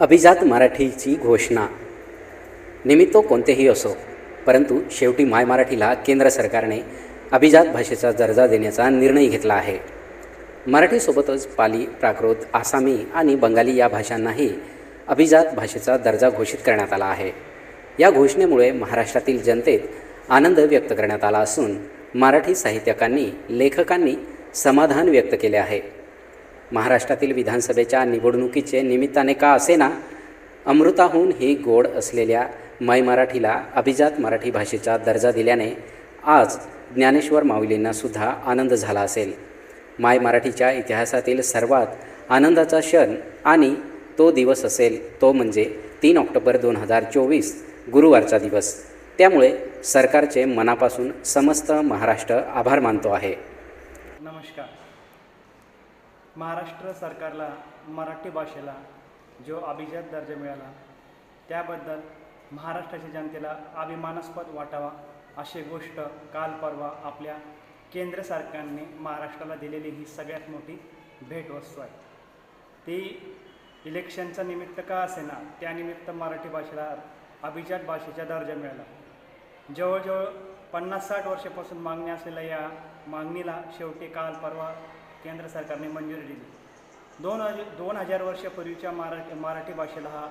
अभिजात मराठीची घोषणा. निमित्त कोणतेही असो परंतु शेवटी माय मराठीला केंद्र सरकारने अभिजात भाषेचा दर्जा देण्याचा निर्णय घेतला आहे. मराठीसोबतच पाली प्राकृत आसामी आणि बंगाली या भाषांनाही अभिजात भाषेचा दर्जा घोषित करण्यात आला आहे. या घोषणेमुळे महाराष्ट्रातील जनतेत आनंद व्यक्त करण्यात आला असून मराठी साहित्यकांनी लेखकांनी समाधान व्यक्त केले आहे. महाराष्ट्रातील विधानसभेच्या निवडणुकीचे निमित्ताने का असेना अमृताहून ही गोड असलेल्या माय मराठीला अभिजात मराठी भाषेचा दर्जा दिल्याने आज ज्ञानेश्वर माऊलींनासुद्धा आनंद झाला असेल. माय मराठीच्या इतिहासातील सर्वात आनंदाचा क्षण आणि तो दिवस असेल तो म्हणजे तीन ऑक्टोबर दोन हजार चोवीस गुरुवारचा दिवस. त्यामुळे सरकारचे मनापासून समस्त महाराष्ट्र आभार मानतो आहे. नमस्कार. महाराष्ट्र सरकारला मराठी भाषेला जो अभिजात दर्जा मिळाला त्याबद्दल महाराष्ट्राच्या जनतेला अभिमानास्पद वाटावा अशी गोष्ट काल परवा आपल्या केंद्र सरकारने महाराष्ट्राला दिलेली ही सगळ्यात मोठी भेटवस्तू आहे. ती इलेक्शनचा निमित्त का असेना त्यानिमित्त मराठी भाषेला अभिजात भाषेचा दर्जा मिळाला. जवळजवळ पन्नास साठ वर्षापासून मागणी असलेल्या या मागणीला शेवटी काल परवा केंद्र सरकारने मंजुरी दिली. दोन हज दोन हजार वर्षापूर्वीच्या मराठी मराठी भाषेला हा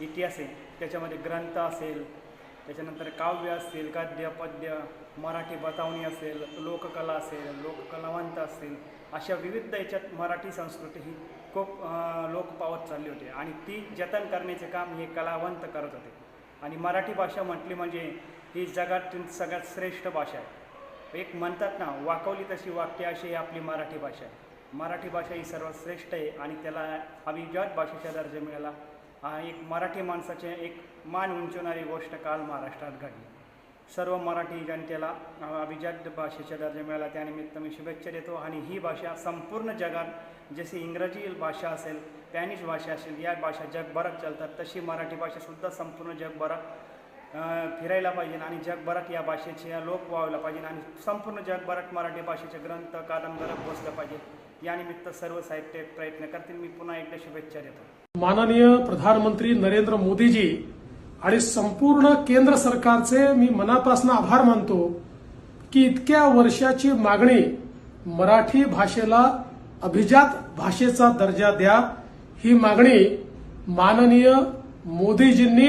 इतिहास आहे. त्याच्यामध्ये ग्रंथ असेल त्याच्यानंतर काव्य असतील गद्य पद्य मराठी बतावणी असेल लोककला असेल लोककलावंत असतील अशा विविध याच्यात मराठी संस्कृती ही खूप लोक पावत चालली होती. आणि ती जतन करण्याचे काम हे कलावंत करत होते. आणि मराठी भाषा म्हटली म्हणजे ही जगातील सगळ्यात श्रेष्ठ भाषा आहे. एक म्हणतात ना वाकवली तशी वाक्य अशी ही आपली मराठी भाषा. आहे मराठी भाषा ही सर्वात श्रेष्ठ आहे आणि त्याला अभिजात भाषेचा दर्जा मिळाला. हा एक मराठी माणसाचे एक मान उंचवणारी गोष्ट काल महाराष्ट्रात घडली. सर्व मराठी जनतेला अभिजात भाषेचा दर्जा मिळाला. त्यानिमित्त मी शुभेच्छा देतो आणि ही भाषा संपूर्ण जगात जशी इंग्रजी भाषा असेल स्पॅनिश भाषा असेल या भाषा जगभरात चालतात. तशी मराठी भाषासुद्धा संपूर्ण जगभरात फिरायला पाहिजे आणि जगभरात या भाषेचे लोक व्हायला पाहिजे आणि संपूर्ण जगभरात मराठी भाषेचे ग्रंथ कादंबऱ्या पोचल्या पाहिजे. यानिमित्त सर्व साहित्य प्रयत्न करतील. मी पुन्हा एकदा शुभेच्छा देतो. माननीय प्रधानमंत्री नरेंद्र मोदीजी आणि संपूर्ण केंद्र सरकारचे मी मनापासून आभार मानतो की इतक्या वर्षाची मागणी मराठी भाषेला अभिजात भाषेचा दर्जा द्या. ही मागणी माननीय मोदीजींनी